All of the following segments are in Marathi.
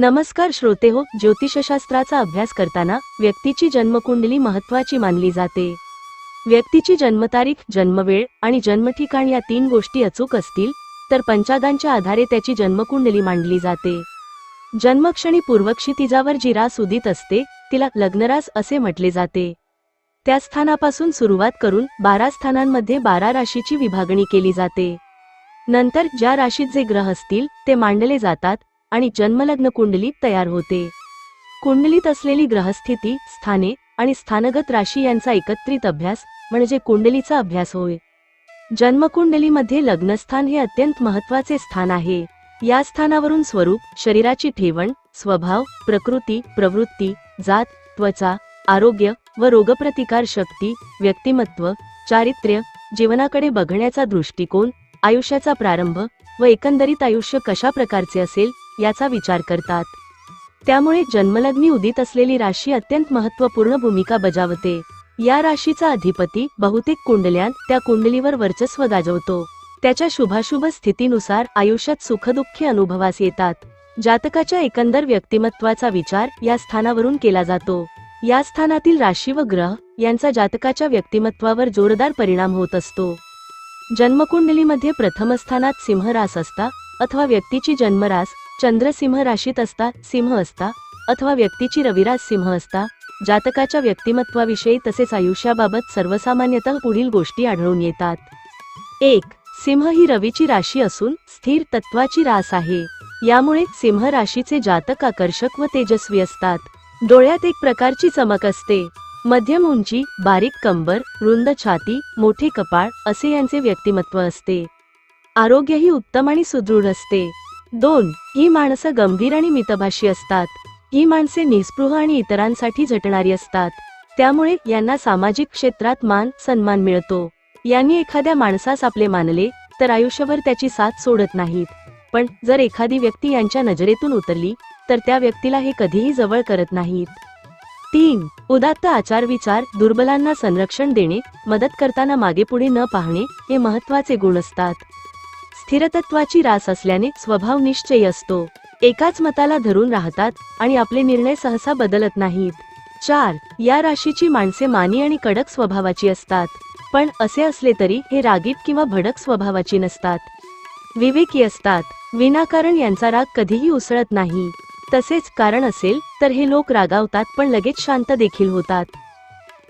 नमस्कार श्रोते हो ज्योतिषशास्त्राचा अभ्यास करताना व्यक्तीची जन्मकुंडली महत्वाची मानली जाते. व्यक्तीची जन्मतारीख जन्मवेळ आणि जन्मठिकाण या तीन गोष्टी अचूक असतील तर पंचागांच्या आधारे त्याची जन्मकुंडली मांडली जाते. जन्मक्षणी पूर्वक्षितिजावर जी रास उदित असते तिला लग्नरास असे म्हटले जाते. त्या स्थानापासून सुरुवात करून बारा स्थानांमध्ये बारा राशीची विभागणी केली जाते. नंतर ज्या राशीत जे ग्रह असतील ते मांडले जातात आणि जन्मलग्न कुंडली तयार होते. कुंडलीत असलेली ग्रहस्थिती स्थाने आणि स्थानगत राशी यांचा एकत्रित अभ्यास म्हणजे कुंडलीचा अभ्यास होय. जन्मकुंडलीमध्ये लग्नस्थान हे अत्यंत महत्त्वाचे स्थान आहे. या स्थानावरून स्वरूप शरीराची ठेवण स्वभाव प्रकृती प्रवृत्ती जात त्वचा आरोग्य व रोगप्रतिकार शक्ती व्यक्तिमत्व चारित्र्य जीवनाकडे बघण्याचा दृष्टिकोन आयुष्याचा प्रारंभ व एकंदरीत आयुष्य कशा प्रकारचे असेल याचा विचार करतात. त्यामुळे जन्मलग्नी उदित असलेली राशी अत्यंत महत्त्वपूर्ण भूमिका बजावते. या राशीचा अधिपती बहुतेक कुंडल्यांत त्या कुंडलीवर वर्चस्व गाजवतो. त्याच्या शुभाशुभ स्थितीनुसार आयुष्यात सुखदुःखी अनुभवास येतात. जातकाच्या एकंदर व्यक्तिमत्वाचा विचार या स्थानावरून केला जातो. या स्थानातील राशी व ग्रह यांचा जातकाच्या व्यक्तिमत्वावर जोरदार परिणाम होत असतो. जन्मकुंडलीमध्ये प्रथम स्थानात सिंहरास असता अथवा व्यक्तीची जन्मरास चंद्र सिंह राशीत असता सिंह असता अथवा व्यक्तीची रविराज सिंह असता जातकाच्या व्यक्तिमत्वाविषयी तसेच आयुष्याबाबत सर्वसामान्यतः पुढील गोष्टी आढळून येतात. एक सिंह ही रवीची राशी असून स्थिर तत्वाची रास आहे. यामुळे सिंह राशीचे जातक आकर्षक व तेजस्वी असतात. डोळ्यात एक प्रकारची चमक असते. मध्यम उंची बारीक कंबर रुंद छाती मोठे कपाळ असे यांचे व्यक्तिमत्व असते. आरोग्यही उत्तम आणि सुदृढ असते. दोन ही माणसं गंभीर आणि मितभाषी असतात. ही माणसे निस्पृह आणि इतरांसाठी झटणारी असतात. त्यामुळे यांना सामाजिक क्षेत्रात मान सन्मान मिळतो. यांनी एखाद्या माणसास आपले मानले तर आयुष्यभर त्याची साथ सोडत नाहीत. पण जर एखादी व्यक्ती यांच्या नजरेतून उतरली तर त्या व्यक्तीला हे कधीही जवळ करत नाहीत. तीन उदात्त आचार विचार दुर्बलांना संरक्षण देणे मदत करताना मागे पुढे न पाहणे हे महत्त्वाचे गुण असतात. स्थिरतत्वाची रास असल्याने स्वभाव निश्चयी असतो. एकाच मताला धरून राहतात आणि आपले निर्णय सहसा बदलत नाहीत. चार या राशीची माणसे मानी आणि कडक स्वभावाची असतात. पण असे असले तरी हे रागीत किंवा भडक स्वभावाची नसतात. विवेकी असतात. विनाकारण यांचा राग कधीही उसळत नाही. तसेच कारण असेल तर हे लोक रागावतात पण लगेच शांत देखील होतात.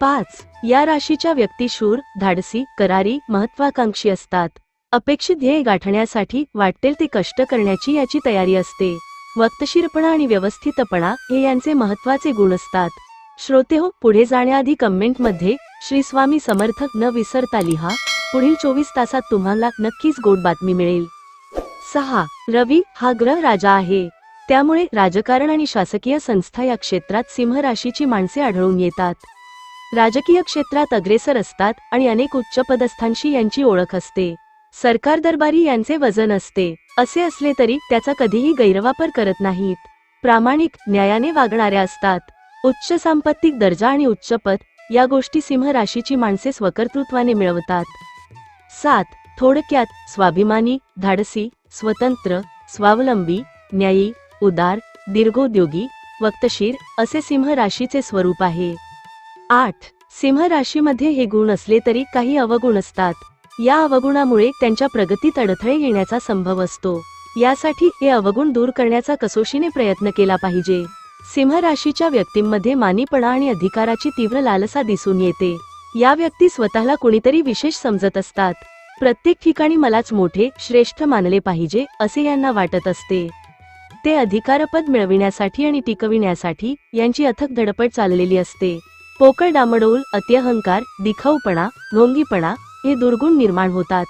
पाच या राशीच्या व्यक्ती शूर धाडसी करारी महत्वाकांक्षी असतात. अपेक्षित ध्येय गाठण्यासाठी वाटेल ते कष्ट करण्याची याची तयारी असते. वक्तशीरपणा आणि व्यवस्थितपणा हे यांचे महत्त्वाचे गुण असतात. श्रोते हो पुढे जाण्याआधी कमेंटमध्ये श्री स्वामी समर्थक न विसरता लिहा. पुढील चोवीस तासात तुम्हाला नक्कीच गोड बातमी मिळेल. सहा रवी हा ग्रह राजा आहे. त्यामुळे राजकारण आणि शासकीय संस्था या क्षेत्रात सिंह राशीची माणसे आढळून येतात. राजकीय क्षेत्रात अग्रेसर असतात आणि अनेक उच्च पदस्थांशी यांची ओळख असते. सरकार दरबारी यांचे वजन असते. असे असले तरी त्याचा कधीही गैरवापर करत नाहीत. प्रामाणिक न्यायाने वागणाऱ्या असतात. उच्च सांपत्तिक दर्जा आणि उच्च पद या गोष्टी सिंह राशीची माणसे स्वकर्तृत्वाने मिळवतात. सात. थोडक्यात स्वाभिमानी धाडसी स्वतंत्र स्वावलंबी न्यायी उदार दीर्घोद्योगी वक्तशीर असे सिंह राशीचे स्वरूप आहे. आठ. सिंह राशीमध्ये हे गुण असले तरी काही अवगुण असतात. या अवगुणामुळे त्यांच्या प्रगतीत अडथळे येण्याचा संभव असतो. यासाठी हे अवगुण दूर करण्याचा कसोशीने प्रयत्न केला पाहिजे. सिंह राशीच्या व्यक्तींमध्ये मानीपणा आणि अधिकाराची तीव्र लालसा दिसून येते. या व्यक्ती स्वतःला कुणीतरी विशेष समजत असतात. प्रत्येक ठिकाणी मलाच मोठे श्रेष्ठ मानले पाहिजे असे यांना वाटत असते. ते अधिकारपद मिळविण्यासाठी आणि टिकविण्यासाठी यांची अथक धडपड चाललेली असते. पोकळ डामडोल अत्यहंकार दिखाऊपणा ढोंगीपणा हे दुर्गुण निर्माण होतात.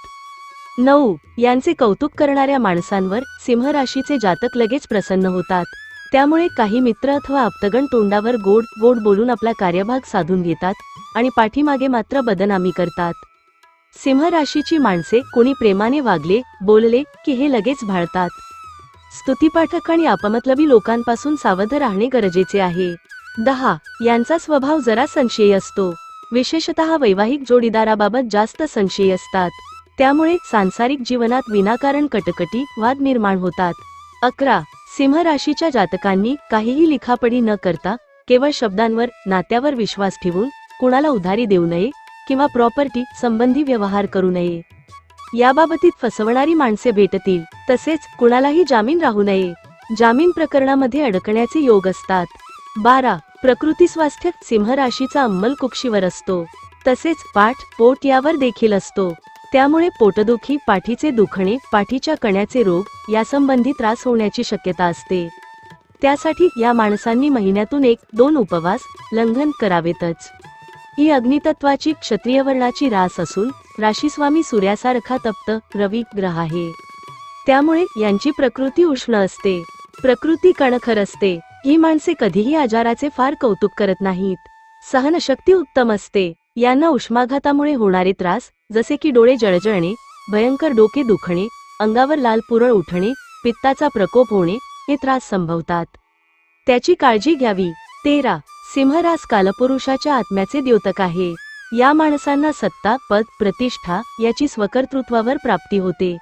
नऊ यांचे कौतुक करणाऱ्या माणसांवर सिंह राशीचे जातक लगेच प्रसन्न होतात. त्यामुळे काही मित्र अथवा आप्तगण तोंडावर गोड गोड बोलून आपला कार्यभाग साधून घेतात आणि पाठीमागे मात्र बदनामी करतात. सिंह राशीची माणसे कोणी प्रेमाने वागले बोलले की हे लगेच भाळतात. स्तुतीपाठक आणि अपमतलबी लोकांपासून सावध राहणे गरजेचे आहे. दहा यांचा स्वभाव जरा संशयी असतो. विशेषतः वैवाहिक जोडीदाराबाबत जास्त संशयी असतात. त्यामुळे सांसारिक जीवनात विनाकारण कटकटी वाद निर्माण होतात. अकरा. सिंह राशीच्या जातकांनी काहीही लिखापडी न करता केवळ शब्दांवर नात्यावर विश्वास ठेवून कुणाला उधारी देऊ नये किंवा प्रॉपर्टी संबंधी व्यवहार करू नये. याबाबतीत फसवणारी माणसे भेटतील तसेच कुणालाही जामीन राहू नये. जामीन प्रकरणामध्ये अडकण्याचे योग असतात. बारा. प्रकृती स्वास्थ्य सिंह राशीचा अंमल कुक्षीवर असतो. तसेच पाठ पोट यावर देखील असतो. त्यामुळे पोटदुखी पाठीचे दुखणे पाठीच्या कण्याचे रोग यासंबंधी त्रास होण्याची शक्यता असते. त्यासाठी या माणसांनी महिन्यातून एक दोन उपवास लंघन करावेतच. ही अग्नितत्वाची क्षत्रिय वर्णाची रास असून राशीस्वामी सूर्यासारखा तप्त रवी ग्रह आहे. त्यामुळे यांची प्रकृती उष्ण असते. प्रकृती कणखर असते. ही माणसे कधीही आजाराचे फार कौतुक करत नाहीत. सहनशक्ती उत्तम असते. यांना उष्माघातामुळे होणारे त्रास जसे की डोळे जळजळणे भयंकर डोके दुखणे अंगावर लाल पुरळ उठणे पित्ताचा प्रकोप होणे हे त्रास संभवतात. त्याची काळजी घ्यावी. तेरा. सिंहरास कालपुरुषाच्या आत्म्याचे द्योतक आहे. या माणसांना सत्ता पद प्रतिष्ठा याची स्वकर्तृत्वावर प्राप्ती होते.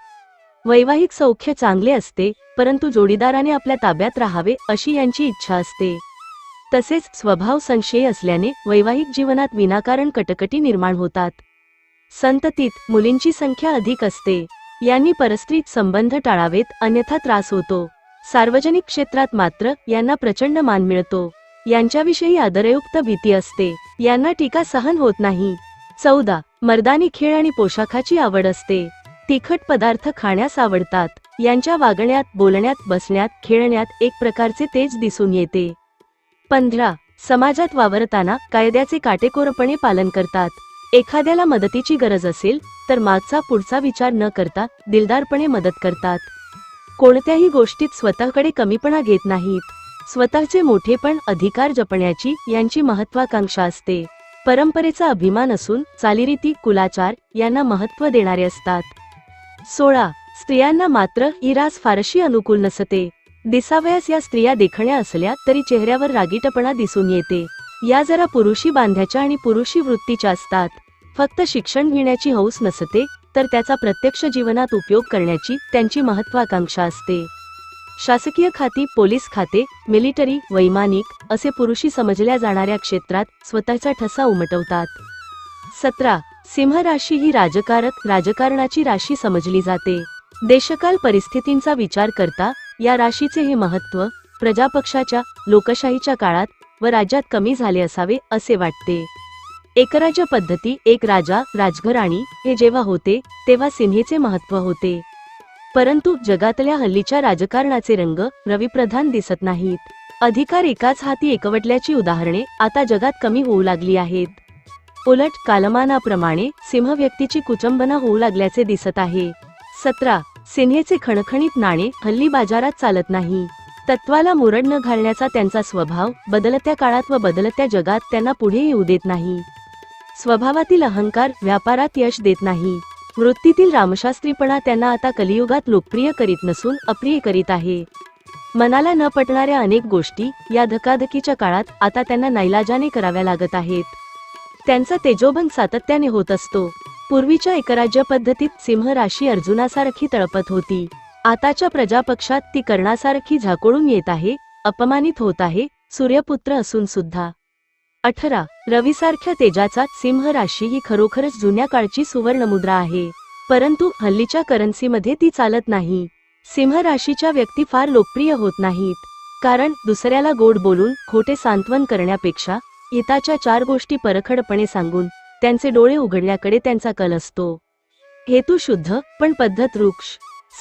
वैवाहिक सौख्य चांगले असते परंतु जोडीदाराने आपल्या ताब्यात राहावे अशी यांची इच्छा असते. तसेच स्वभाव संशयी असल्याने वैवाहिक जीवनात विनाकारण कटकटी निर्माण होतात. संततीत मुलींची संख्या अधिक असते. यांनी परस्त्रीत संबंध टाळावेत अन्यथा त्रास होतो. सार्वजनिक क्षेत्रात मात्र यांना प्रचंड मान मिळतो. यांच्याविषयी आदरयुक्त भीती असते. यांना टीका सहन होत नाही. चौदा. मर्दानी खेळ आणि पोशाखाची आवड असते. तिखट पदार्थ खाण्यास आवडतात. यांच्या वागण्यात बोलण्यात बसण्यात खेळण्यात एक प्रकारचे तेज दिसून येते. पंधरा. समाजात वावरताना कायद्याचे काटेकोरपणे पालन करतात. एखाद्याला मदतीची गरज असेल तर मागचा पुढचा विचार न करता दिलदारपणे मदत करतात. कोणत्याही गोष्टीत स्वतःकडे कमीपणा घेत नाहीत. स्वतःचे मोठेपण अधिकार जपण्याची यांची महत्वाकांक्षा असते. परंपरेचा अभिमान असून चालीरीती कुलाचार यांना महत्त्व देणारे असतात. सोळा. स्त्रियांना मात्र ही रास फारशी अनुकूल नसते. दिसावयास या स्त्रिया देखण्या असल्या तरी चेहऱ्यावर रागीटपणा दिसून येते. या जरा पुरुषी बांध्याच्या आणि पुरुषी वृत्तीच्या असतात. फक्त शिक्षण घेण्याची हौस नसते तर त्याचा प्रत्यक्ष जीवनात उपयोग करण्याची त्यांची महत्वाकांक्षा असते. शासकीय खाती पोलीस खाते मिलिटरी वैमानिक असे पुरुषी समजल्या जाणाऱ्या क्षेत्रात स्वतःचा ठसा उमटवतात. सतरा. सिंह राशी ही राजकारक राजकारणाची राशी समजली जाते. देशकाल परिस्थितींचा विचार करता या राशीचे हे महत्त्व प्रजापक्षाच्या लोकशाहीच्या काळात व राज्यात कमी झाले असावे असे वाटते. एकराज्य पद्धती एक राजा राजघराणी हे जेव्हा होते तेव्हा सिन्हेचे महत्त्व होते. परंतु जगातल्या हल्लीच्या राजकारणाचे रंग रविप्रधान दिसत नाहीत. अधिकार एकाच हाती एकवटल्याची उदाहरणे आता जगात कमी होऊ लागली आहेत. उलट कालमानाप्रमाणे सिंह व्यक्तीची कुचंबना होऊ लागल्याचे दिसत आहे. सतरा सिन्हेचे खणखणीत नाणे हल्ली बाजारात चालत नाही. तत्वाला मुरड न घालण्याचा त्यांचा स्वभाव बदलत्या काळात व बदलत्या जगात त्यांना पुढे येऊ देत नाही. स्वभावातील अहंकार व्यापारात यश देत नाही. वृत्तीतील रामशास्त्रीपणा त्यांना आता कलियुगात लोकप्रिय करीत नसून अप्रिय करीत आहे. मनाला न पटणाऱ्या अनेक गोष्टी या धकाधकीच्या काळात आता त्यांना नाईलाजाने कराव्या लागत आहेत. त्यांचा तेजोभंग सातत्याने होत असतो. पूर्वीच्या एकराज्य पद्धतीत सिंह राशी अर्जुनासारखी तळपत होती. आताच्या प्रजापक्षात ती कर्णासारखी झाकोळून येत आहे अपमानित होत आहे सूर्यपुत्र असून सुद्धा. अठरा. रवीसारख्या तेजाचा सिंह राशी ही खरोखरच जुन्या काळची सुवर्णमुद्रा आहे. परंतु हल्लीच्या करन्सीमध्ये ती चालत नाही. सिंह राशीच्या व्यक्ती फार लोकप्रिय होत नाहीत. कारण दुसऱ्याला गोड बोलून खोटे सांत्वन करण्यापेक्षा हिताच्या चार गोष्टी परखडपणे सांगून त्यांचे डोळे उघडण्याकडे त्यांचा कल असतो. हेतू शुद्ध पण पद्धत वृक्ष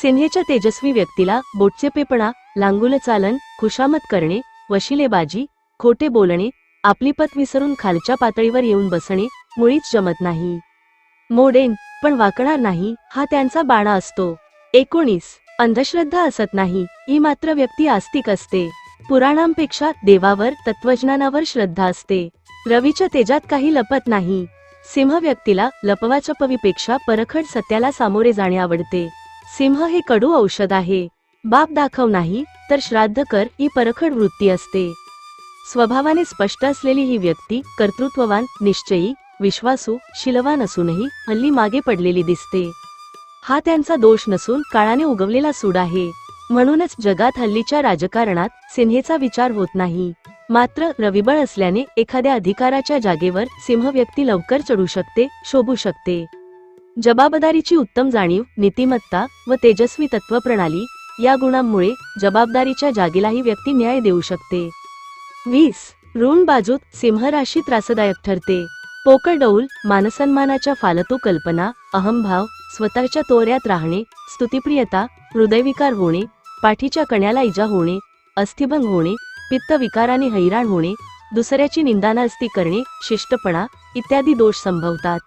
सिन्हेच्या तेजस्वी व्यक्तीला बोटचेपेपणा लांगुल चालन खुशामत करणे वशिलेबाजी खोटे बोलणे आपली पत विसरून खालच्या पातळीवर येऊन बसणे मुळीच जमत नाही. मोडेन पण वाकणार नाही हा त्यांचा बाणा असतो. एकोणीस अंधश्रद्धा असत नाही ही मात्र व्यक्ती आस्तिक असते. पुराणांपेक्षा देवावर तत्वज्ञानावर श्रद्धा असते. रवीच्या तेजात काही लपत नाही. सिंह व्यक्तीला लपवाचपवीपेक्षा परखड सत्याला सामोरे जाणे आवडते. सिंह हे कडू औषध आहे. बाप दाखव नाही तर श्राद्ध कर ही परखड वृत्ती असते. स्वभावाने स्पष्ट असलेली ही व्यक्ती कर्तृत्ववान निश्चयी विश्वासू शिलवान असूनही हल्ली मागे पडलेली दिसते. हा त्यांचा दोष नसून काळाने उगवलेला सूड आहे. म्हणूनच जगात हल्लीच्या राजकारणात सिंहेचा विचार होत नाही. मात्र रविबळ असल्याने एखाद्या अधिकाराच्या जागेवर सिंह व्यक्ती लवकर चढू शकते शोभू शकते. जबाबदारीची उत्तम जाणीव नीतिमत्ता व तेजस्वी तत्वप्रणाली या गुणांमुळे जबाबदारीच्या जागेलाही व्यक्ती न्याय देऊ शकते. वीस. ऋण बाजूत सिंह राशी त्रासदायक ठरते. पोकळ डौल मानसन्मानाच्या फालतू कल्पना अहंभाव स्वतःच्या तोऱ्यात राहणे स्तुतिप्रियता हृदयविकार होणे पाठीच्या कण्याला इजा होणे अस्थिभंग होणे पित्त विकाराने हैराण होणे दुसऱ्याची निंदानास्ती करणे शिष्टपणा इत्यादी दोष संभवतात.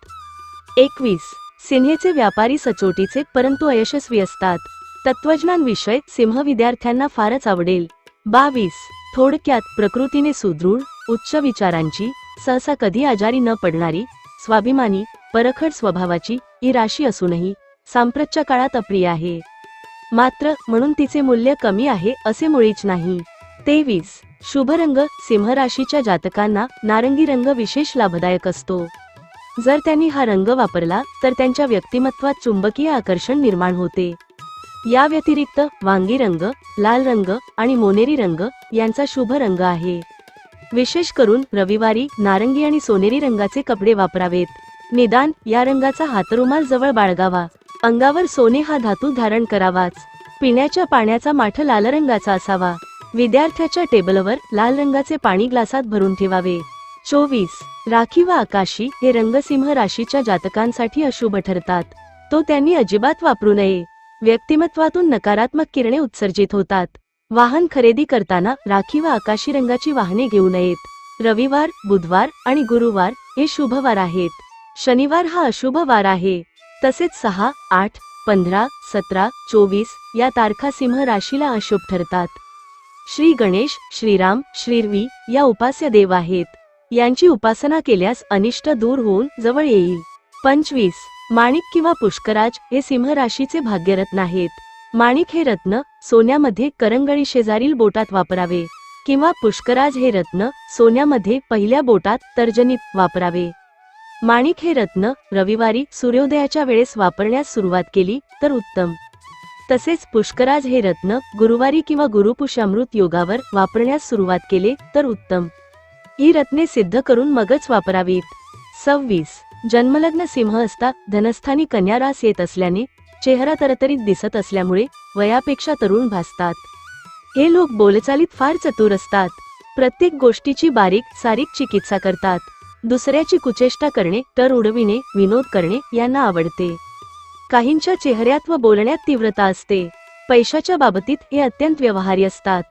एकवीस. सिन्हेचे व्यापारी सचोटीचे परंतु अयशस्वी असतात. तत्वज्ञान विषय सिंह विद्यार्थ्यांना फारच आवडेल. बावीस. थोडक्यात प्रकृतीने सुदृढ उच्च विचारांची सहसा कधी आजारी न पडणारी स्वाभिमानी परखड स्वभावाची ही राशी असूनही सांप्रतच्या काळात अप्रिय आहे. मात्र म्हणून तिचे मूल्य कमी आहे असे मुळीच नाही. तेवीस. शुभ रंग सिंह राशीच्या जातकांना नारंगी रंग विशेष लाभदायक असतो. जर त्यांनी हा रंग वापरला तर त्यांच्या व्यक्तिमत्वात चुंबकीय आकर्षण निर्माण होते. या व्यतिरिक्त वांगी रंग लाल रंग आणि मोनेरी रंग यांचा शुभ रंग आहे. विशेष करून रविवारी नारंगी आणि सोनेरी रंगाचे कपडे वापरावेत. निदान या रंगाचा हातरुमाल जवळ बाळगावा. अंगावर सोने हा धातू धारण करावाच. पिण्याच्या पाण्याचा माठ लाल रंगाचा असावा. विद्यार्थ्याच्या टेबलवर लाल रंगाचे पाणी ग्लासात भरून ठेवावे. चोवीस. राखी व आकाशी हे रंगसिंह राशीच्या जातकांसाठी अशुभ ठरतात. तो त्यांनी अजिबात वापरू नये. व्यक्तिमत्वातून नकारात्मक किरणे उत्सर्जित होतात. वाहन खरेदी करताना राखी व आकाशी रंगाची वाहने घेऊ नयेत. रविवार बुधवार आणि गुरुवार हे शुभ वार आहेत. शनिवार हा अशुभ वार आहे. तसेच सहा आठ पंधरा सतरा चोवीस या तारखा सिंह राशीला अशुभ ठरतात. श्री गणेश श्रीराम श्रीरवी या उपास्य देव आहेत. यांची उपासना केल्यास अनिष्ट दूर होऊन जवळ येईल. पंचवीस. माणिक किंवा पुष्कराज हे सिंह राशीचे भाग्यरत्न आहेत. माणिक हे रत्न सोन्यामध्ये करंगळी शेजारील बोटात वापरावे किंवा पुष्कराज हे रत्न सोन्यामध्ये पहिल्या बोटात तर्जनीत वापरावे. माणिक हे रत्न रविवारी सूर्योदयाच्या वेळेस वापरण्यास सुरुवात केली तर उत्तम. तसेच पुष्कराज हे रत्न गुरुवारी किंवा गुरुपुषामृत योगावर वापरण्यास सुरुवात केले तर उत्तम. ही रत्ने सिद्ध करून मगच वापरावीत. सव्वीस. जन्मलग्न सिंह असता धनस्थानी कन्या रास येत असल्याने चेहरा तरतरीत दिसत असल्यामुळे वयापेक्षा तरुण भासतात. हे लोक बोलचालीत फार चतुर असतात. प्रत्येक गोष्टीची बारीक सारीक चिकित्सा करतात. दुसऱ्याची कुचेष्टा करणे तर उडविणे विनोद करणे यांना आवडते. काहींच्या चेहऱ्यात व बोलण्यात तीव्रता असते. पैशाच्या बाबतीत हे अत्यंत व्यवहारी असतात.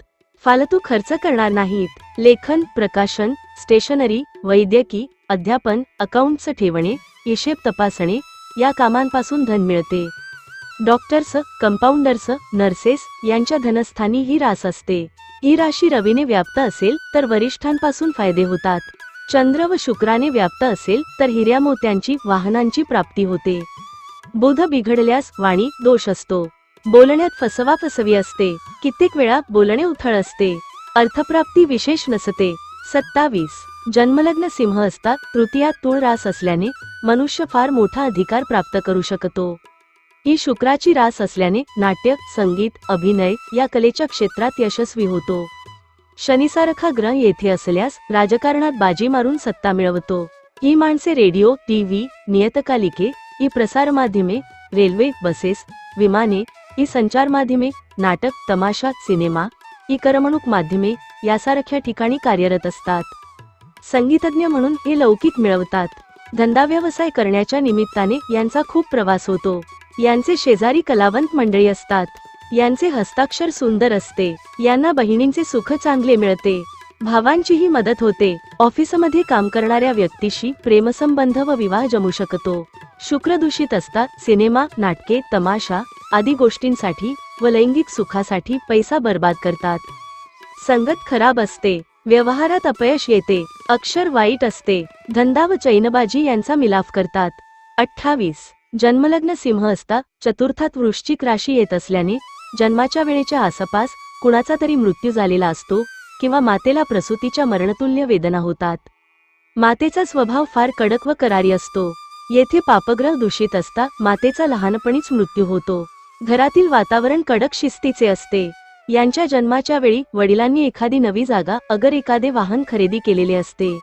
फालतू खर्च करणार नाहीत. लेखन प्रकाशन स्टेशनरी वैद्यकी अध्यापन अकाउंट्स ठेवणे हिशेब तपासणे या कामांपासून धन मिळते. डॉक्टर्स कंपाऊंडर्स नर्सेस यांच्या धनस्थानी ही रास असते. ही राशी रवीने व्याप्त असेल तर वरिष्ठांपासून फायदे होतात. चंद्र व शुक्राने व्याप्त असेल तर हिऱ्या मोत्यांची वाहनांची प्राप्ती होते. बोध बिघडल्यास वाणी दोष असतो. बोलण्यात फसवा फसवी असते. कित्येक वेळा बोलणे उथळ असते. अर्थप्राप्ती विशेष नसते. सत्तावीस. जन्मलग्न सिंह असतात तृतीयात तूळ रास असल्याने मनुष्य फार मोठा अधिकार प्राप्त करू शकतो. ही शुक्राची रास असल्याने नाट्य संगीत अभिनय या कलेच्या क्षेत्रात यशस्वी होतो. शनिसारखा ग्रह येथे असल्यास राजकारणात बाजी मारून सत्ता मिळवतो. ही माणसे रेडिओ टीव्ही नियतकालिके ही प्रसारमाध्यमे रेल्वे बसेस विमाने ही संचार माध्यमे नाटक तमाशा सिनेमा ही करमणूक माध्यमे यासारख्या ठिकाणी कार्यरत असतात संगीतज्ञ म्हणून हे लौकिक मिळवतात धंदा व्यवसाय करण्याच्या निमित्ताने यांचा खूप प्रवास होतो यांचे शेजारी कलावंत मंडळी असतात यांचे हस्ताक्षर सुंदर असते यांना बहिणींचे सुख चांगले मिळते भावांचीही मदत होते ऑफिसमध्ये काम करणाऱ्या व्यक्तीशी प्रेमसंबंध व विवाह जमू शकतो शुक्र दूषित असतात सिनेमा नाटके तमाशा आदी गोष्टींसाठी व लैंगिक सुखासाठी पैसा बर्बाद करतात. संगत खराब असते व्यवहारात अपयश येते अक्षर वाईट असते धंदा व चैनबाजी यांचा मिलाफ करतात. अठ्ठावीस. जन्मलग्न सिंह असता चतुर्थात वृश्चिक राशी येत असल्याने जन्माच्या वेळेच्या आसपास कुणाचा तरी मृत्यू झालेला असतो किंवा मातेला प्रसूतीच्या मरणतुल्य वेदना होतात. मातेचा स्वभाव फार कडक व करारी असतो. येथे पापग्रह दूषित असता मातेचा लहानपणीच मृत्यू होतो. घरातील वातावरण कडक शिस्तीचे असते. यांच्या जन्माच्या वेळी वडिलांनी एखादी नवी जागा अगर एखादे वाहन खरेदी केलेले असते.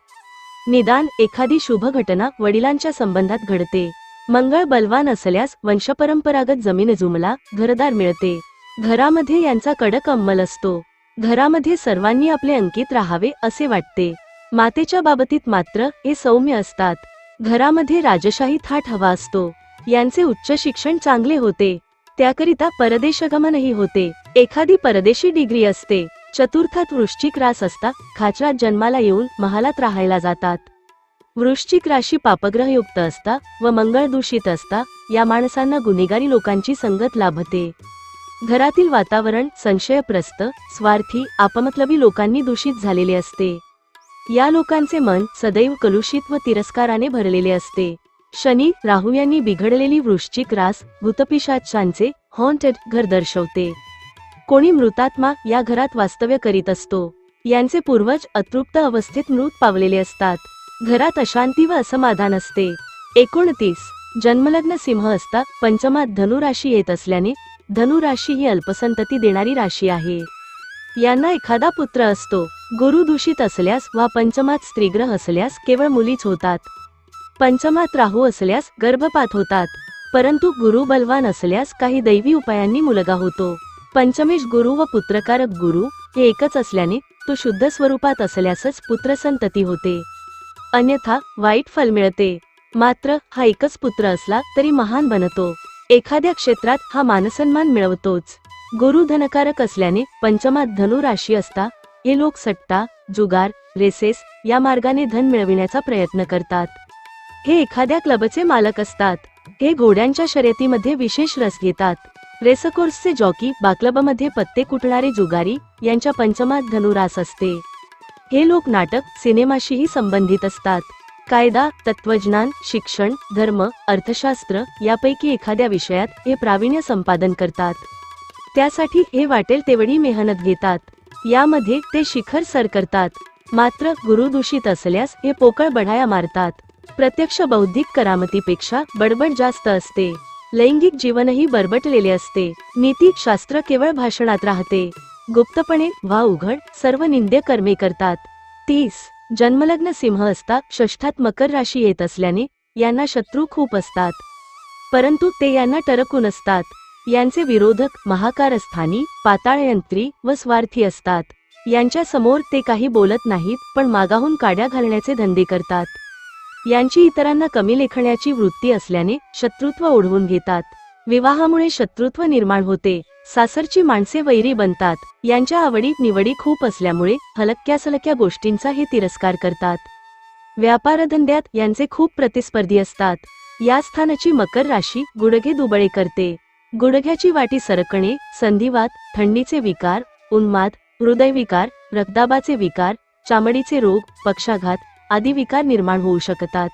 निदान एखादी शुभ घटना वडिलांच्या संबंधात घडते. मंगळ बलवान असल्यास वंशपरंपरागत जमीन जुमला घरदार मिळते. घरामध्ये यांचा कडक अंमल असतो. घरामध्ये सर्वांनी आपले अंकित राहावे असे वाटते. मातेच्या बाबतीत मात्र हे सौम्य असतात. घरामध्ये राजशाही थाट हवा असतो. यांचे उच्च शिक्षण चांगले होते. त्याकरिता परदेशगमनही होते. एखादी परदेशी डिग्री असते. चतुर्थात वृश्चिक रास असता खाचरात जन्माला येऊन महालात राहायला जातात. वृश्चिक राशी पापग्रहयुक्त असता व मंगळ दूषित असता या माणसांना गुन्हेगारी लोकांची संगत लाभते. घरातील वातावरण संशयप्रस्त स्वार्थी आपमतलबी लोकांनी दूषित झालेले असते. या लोकांचे मन सदैव कलुषित व तिरस्काराने भरलेले असते. शनी राहू यांनी बिघडलेली वृश्चिक रास भूतपिशाचांचे हॉन्टेड घर दर्शवते. कोणी मृतात्मा या घरात वास्तव्य करीत असतो. यांचे पूर्वज अतृप्त अवस्थेत मृत पावलेले असतात. घरात अशांती व असमाधान असते. एकोणतीस. जन्मलग्न सिंह असता पंचमात धनुराशी येत असल्याने धनुराशी ही अल्पसंतती देणारी राशी आहे. यांना एखादा पुत्र असतो. गुरु दूषित असल्यास वा पंचमात स्त्रीग्रह असल्यास केवळ मुलीच होतात. पंचमात राहू असल्यास गर्भपात होतात. परंतु गुरु बलवान असल्यास काही दैवी उपायांनी मुलगा होतो. पंचमेश गुरु व पुत्रकारक गुरु हे एकच असल्याने तो शुद्ध स्वरूपात असल्यासच पुत्रसंतती होते. अन्यथा वाईट फल मिळते. मात्र हा एकच पुत्र असला तरी महान बनतो. एखाद्या क्षेत्रात हा मानसन्मान मिळवतोच. गुरु धनकारक असल्याने पंचमात धनु राशी असता हे लोक सट्टा जुगार रेसेस या मार्गाने धन मिळविण्याचा प्रयत्न करतात. हे एखाद्या क्लबचे मालक असतात. हे घोड्यांच्या शर्यतीमध्ये विशेष रस घेतात. रेसकोर्सचे जॉकी बाक्लबमध्ये पत्ते कुटणारे जुगारी यांच्या पंचमात धनुरास असते. हे लोक नाटक सिनेमाशीही संबंधित असतात. कायदा तत्वज्ञान शिक्षण धर्म अर्थशास्त्र यापैकी एखाद्या विषयात हे प्रावीण्य संपादन करतात. त्यासाठी हे वाटेल तेवढी मेहनत घेतात. यामध्ये ते शिखर सर करतात. मात्र गुरुदूषित असल्यास हे पोकळ बढाया मारतात. प्रत्यक्ष बौद्धिक करामतीपेक्षा बडबड जास्त असते. लैंगिक जीवनही बरबटलेले असते. नीती शास्त्र केवळ भाषणात राहते. गुप्तपणे वा उघड सर्व निंद्य कर्मे करतात. तीस. जन्मलग्न सिंह असता षष्ठात मकर राशी येत असल्याने यांना शत्रू खूप असतात. परंतु ते यांना टरकून असतात. यांचे विरोधक महाकारस्थानी पाताळयंत्री व स्वार्थी असतात. यांच्या समोर ते काही बोलत नाहीत पण मागाहून काड्या घालण्याचे धंदे करतात. यांची इतरांना कमी लेखण्याची वृत्ती असल्याने शत्रुत्व ओढवून घेतात. विवाहामुळे शत्रुत्व निर्माण होते. सासरची माणसे वैरी बनतात. यांच्या आवडी निवडी खूप असल्यामुळे हलक्या सलक्या गोष्टींचा हे तिरस्कार करतात. व्यापारधंद्यात यांचे खूप प्रतिस्पर्धी असतात. या स्थानाची मकर राशी गुडघे दुबळे करते. गुडघ्याची वाटी सरकणे संधिवात थंडीचे विकार उन्माद हृदयविकार रक्तदाबाचे विकार चामडीचे रोग पक्षाघात आदी विकार निर्माण होऊ शकतात.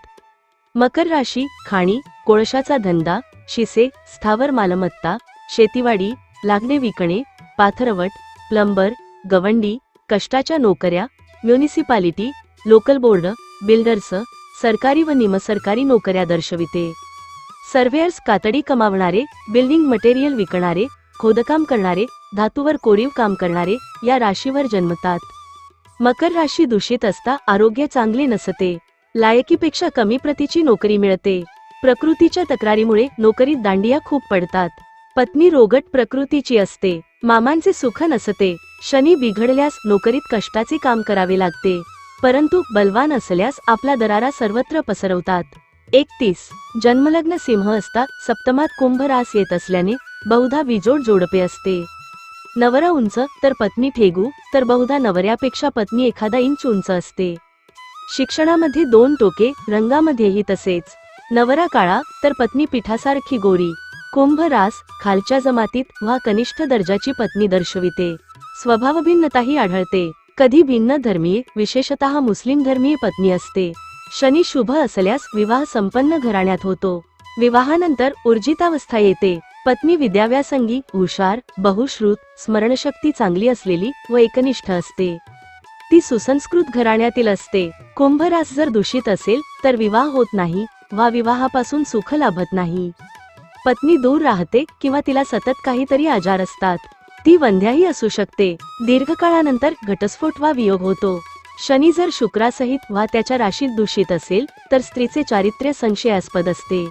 मकर राशी खाणी कोळशाचा धंदा शिसे स्थावर मालमत्ता शेतीवाडी लागणे विकणे पाथरवट प्लंबर गवंडी कष्टाच्या नोकऱ्या म्युनिसिपालिटी लोकल बोर्ड बिल्डर्स सरकारी व निमसरकारी नोकऱ्या दर्शविते. सर्वेअर्स कातडी कमावणारे बिल्डिंग मटेरियल विकणारे खोदकाम करणारे धातूवर कोरीव काम करणारे या राशीवर जन्मतात. मकर राशी दूषित असता आरोग्य चांगले नसते. लायकीपेक्षा कमी प्रतीची नोकरी मिळते. प्रकृतीच्या तक्रारीमुळे नोकरीत दांडिया खूप पडतात. पत्नी रोगट प्रकृतीची असते. मामांचे सुख नसते. शनी बिघडल्यास नोकरीत कष्टाचे काम करावे लागते. परंतु बलवान असल्यास आपला दरारा सर्वत्र पसरवतात. एकतीस. जन्मलग्न सिंह असता सप्तमात कुंभ रास येत असल्याने बहुधा विजोड जोडपे असते. नवरा उंच तर पत्नी ठेगू तर बहुधा नवऱ्यापेक्षा पत्नी एखादा इंच उंच असते. शिक्षणामध्ये दोन टोके रंगामध्येही तसेच. नवरा काळा तर पत्नी पिठासारखी गोरी. कुंभ रास खालच्या जमातीत वा कनिष्ठ दर्जाची पत्नी दर्शविते. स्वभावभिन्नताही आढळते. कधी भिन्न धर्मीय विशेषतः मुस्लिम धर्मीय पत्नी असते. शनी शुभ असल्यास विवाह संपन्न घराण्यात होतो. विवाहानंतर ऊर्जितावस्था येते. पत्नी विद्याव्यासंगी हुशार बहुश्रुत स्मरणशक्ती चांगली असलेली व एकनिष्ठ असते. ती सुसंस्कृत घराण्यातील असते. कुंभरास जर दूषित असेल तर विवाह होत नाही वा विवाहापासून सुख लाभत नाही. पत्नी दूर राहते किंवा तिला सतत काहीतरी आजार असतात. ती वंध्याही असू शकते. दीर्घकाळानंतर घटस्फोट वा वियोग होतो. शनी जर शुक्रासहित वा त्याच्या राशीत दूषित असेल तर स्त्रीचे चारित्र्य संशयास्पद असते.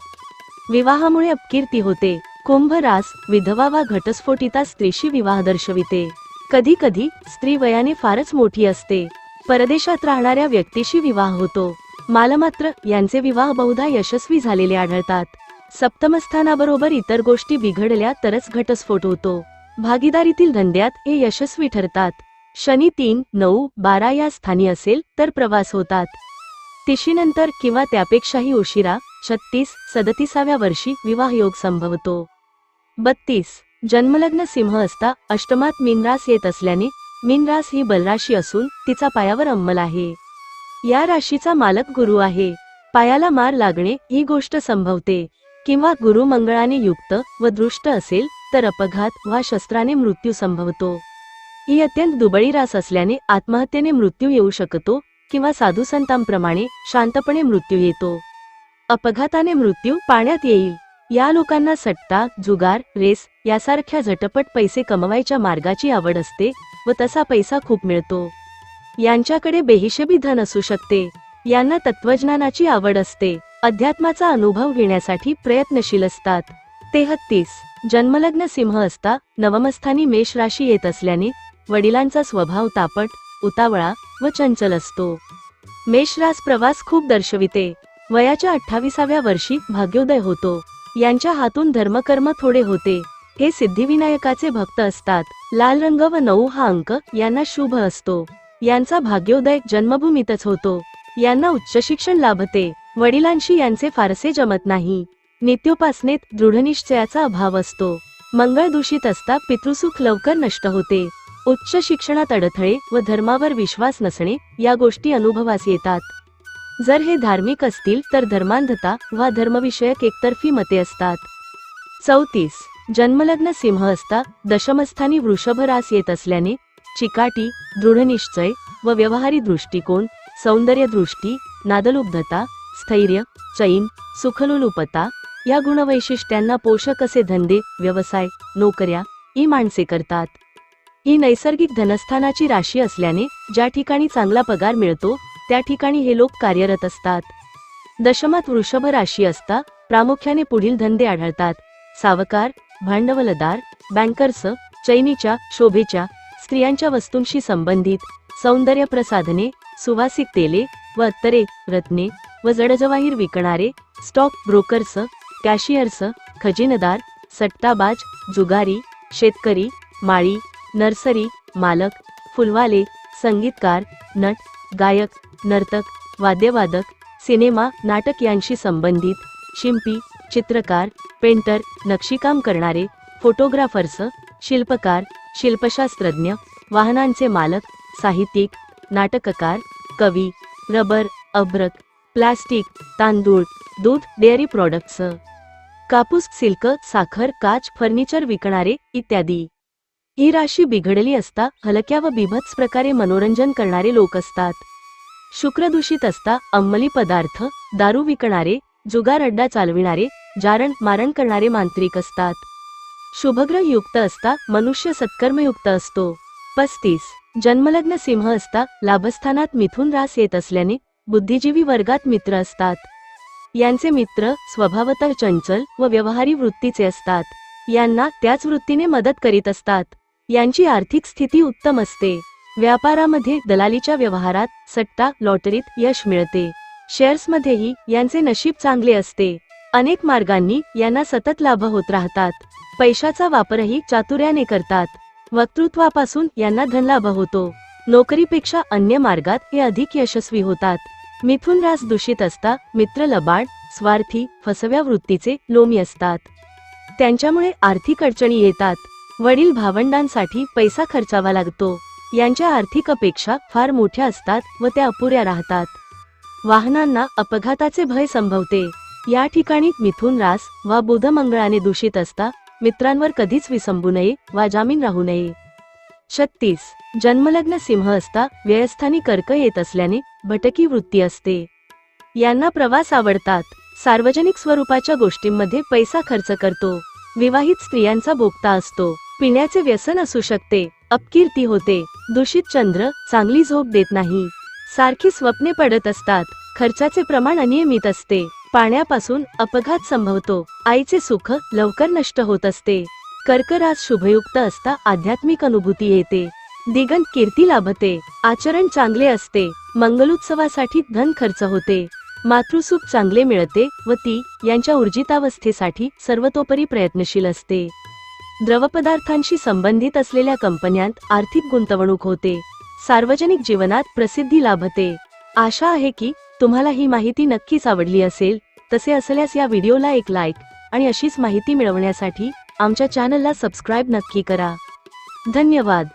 विवाहामुळे अपकीर्ती होते. कुंभ रास विधवा वा घटस्फोटिता स्त्रीशी विवाह दर्शविते. कधी कधी स्त्री वयाने फारच मोठी असते. परदेशात राहणाऱ्या व्यक्तीशी विवाह होतो. मालमात्र यांचे विवाह बहुधा यशस्वी झालेले आढळतात. सप्तमस्थानाबरोबर इतर गोष्टी बिघडल्या तरच घटस्फोट होतो. भागीदारीतील धंद्यात हे यशस्वी ठरतात. शनी तीन नऊ बारा या स्थानी असेल तर प्रवास होतात. तिशीनंतर किंवा त्यापेक्षाही उशिरा छत्तीस सदतीसाव्या वर्षी विवाहयोग संभवतो. बत्तीस जन्मलग्न सिंह असता अष्टमात मीनरास येत असल्याने मीनरास ही बलराशी असून तिचा पायावर अंमल आहे. या राशीचा मालक गुरु आहे. पायाला मार लागणे ही गोष्ट संभवते. किंवा गुरु मंगळाने युक्त व दृष्ट असेल तर अपघात वा शस्त्राने मृत्यू संभवतो. ही अत्यंत दुबळी रास असल्याने आत्महत्येने मृत्यू येऊ शकतो किंवा साधू संतांप्रमाणे शांतपणे मृत्यू येतो. अपघाताने मृत्यू पाण्यात येईल. या लोकांना सट्टा जुगार रेस यासारख्या झटपट पैसे कमवायच्या मार्गाची आवड असते व तसा पैसा खूप मिळतो. यांच्याकडे बेहिशेबी धन असू शकते. यांना तत्वज्ञानाची आवड असते. अध्यात्माचा अनुभव घेण्यासाठी प्रयत्नशील असतात. तेहत्तीस. जन्मलग्न सिंह असता नवमस्थानी मेष राशी येत असल्याने वडिलांचा स्वभाव तापट उतावळा व चंचल असतो. मेषरास प्रवास खूप दर्शविते. वयाच्या अठ्ठावीसाव्या वर्षी भाग्योदय होतो. यांच्या हातून धर्मकर्म थोडे होते. हे सिद्धिविनायकाचे भक्त असतात. लाल रंग व नऊ हा अंक यांना शुभ असतो. यांचा भाग्योदय जन्मभूमीतच होतो. यांना उच्च शिक्षण लाभते. वडिलांशी यांचे फारसे जमत नाही. नित्योपासनेत दृढनिश्चयाचा अभाव असतो. मंगळ दूषित असता पितृसुख लवकर नष्ट होते. उच्च शिक्षणात अडथळे व धर्मावर विश्वास नसणे या गोष्टी अनुभवास येतात. जर हे धार्मिक असतील तर धर्मांधता वा धर्मविषयक एकतर्फी मते असतात. चौतीस. जन्मलग्न सिंह असता दशमस्थानी वृषभ रास येत असल्याने चिकाटी दृढनिश्चय व व्यवहारी दृष्टिकोन सौंदर्य दृष्टी नादलुब्धता स्थैर्य चैन सुखलुलुपता या गुणवैशिष्ट्यांना पोषक असे धंदे व्यवसाय नोकऱ्या ई माणसे करतात. ही नैसर्गिक धनस्थानाची राशी असल्याने ज्या ठिकाणी चांगला पगार मिळतो त्या ठिकाणी हे लोक कार्यरत असतात. दशमात वृषभ राशी असता प्रामुख्याने पुढील धंदे आढळतात. सावकार भांडवलदार बँकर्स चैनीच्या शोभेच्या स्त्रियांच्या वस्तूंशी संबंधित सौंदर्य प्रसाधने सुवासिक तेले व अत्तरे रत्ने व जडजवाहीर विकणारे स्टॉक ब्रोकर्स कॅशियर्स खजिनदार सट्टाबाज जुगारी शेतकरी माळी नर्सरी मालक फुलवाले संगीतकार नट गायक नर्तक वाद्यवादक सिनेमा नाटक यांशी संबंधित शिंपी चित्रकार पेंटर नक्षीकाम करणारे फोटोग्राफर्स शिल्पकार शिल्पशास्त्रज्ञ वाहनांचे मालक साहित्यिक नाटककार कवी रबर अभ्रक प्लास्टिक तांदूळ दूध डेअरी प्रॉडक्ट्स कापूस सिल्क साखर काच फर्निचर विकणारे इत्यादी. ही राशी बिघडली असता हलक्या व बिभत्स प्रकारे मनोरंजन करणारे लोक असतात. शुक्र दूषित असता अंमली पदार्थ दारू विकणारे जुगार अड्डा चालविणारे जारण मारण करणारे मांत्रिक असतात. शुभग्रह युक्त असता मनुष्य सत्कर्मयुक्त असतो. पस्तीस. जन्मलग्न सिंह असता लाभस्थानात मिथुन रास येत असल्याने बुद्धिजीवी वर्गात मित्र असतात. यांचे मित्र स्वभावतः चंचल व व्यवहारी वृत्तीचे असतात. यांना त्याच वृत्तीने मदत करीत असतात. यांची आर्थिक स्थिती उत्तम असते. व्यापारामध्ये दलालीच्या व्यवहारात सट्टा लॉटरीत यश मिळते. शेअर्समध्येही यांचे नशीब चांगले असते. अनेक मार्गांनी यांना सतत लाभ होत राहतात. पैशाचा वापरही चातुर्याने करतात. वक्तृत्वापासून यांना धनलाभ होतो. नोकरीपेक्षा अन्य मार्गात हे अधिक यशस्वी होतात. मिथुन रास दूषित असता मित्र लबाड स्वार्थी फसव्या वृत्तीचे लोमी असतात. त्यांच्यामुळे आर्थिक अडचणी येतात. वडील भावंडांसाठी पैसा खर्चावा लागतो. यांच्या आर्थिक अपेक्षा फार मोठ्या असतात व त्या अपुऱ्या राहतात. वाहनांना अपघाताचे भय संभवते. या ठिकाणी मिथुन रास वा बुध मंगळाने दूषित असता मित्रांवर कधीच विसंबू नये वा जामीन राहू नये. छत्तीस. जन्मलग्न सिंह असता व्ययस्थानी कर्क येत असल्याने भटकी वृत्ती असते. यांना प्रवास आवडतात. सार्वजनिक स्वरूपाच्या गोष्टींमध्ये पैसा खर्च करतो. विवाहित स्त्रियांचा भोगता असतो. पिण्याचे व्यसन असू शकते अपकीर्ती होते. दूषित चंद्र चांगली झोप देत नाही. सारखी स्वप्ने पडत असतात. खर्चाचे प्रमाण अनियमित असते. पाण्यापासून अपघात संभवतो. आईचे सुख लवकर नष्ट होत असते. कर्कराज शुभयुक्त असता आध्यात्मिक अनुभूती येते. दिगंत कीर्ती लाभते. आचरण चांगले असते. मंगलोत्सवासाठी धन खर्च होते. मातृसुख चांगले मिळते व ती यांच्या ऊर्जितावस्थेसाठी सर्वतोपरी प्रयत्नशील असते. द्रवपदार्थांशी संबंधित असलेल्या कंपन्यांत आर्थिक गुंतवणूक होते. सार्वजनिक जीवनात प्रसिद्धी लाभते. आशा आहे की तुम्हाला ही माहिती नक्कीच आवडली असेल. तसे असल्यास या व्हिडिओला एक लाईक आणि अशीच माहिती मिळवण्यासाठी आमच्या चॅनलला सबस्क्राईब नक्की करा. धन्यवाद.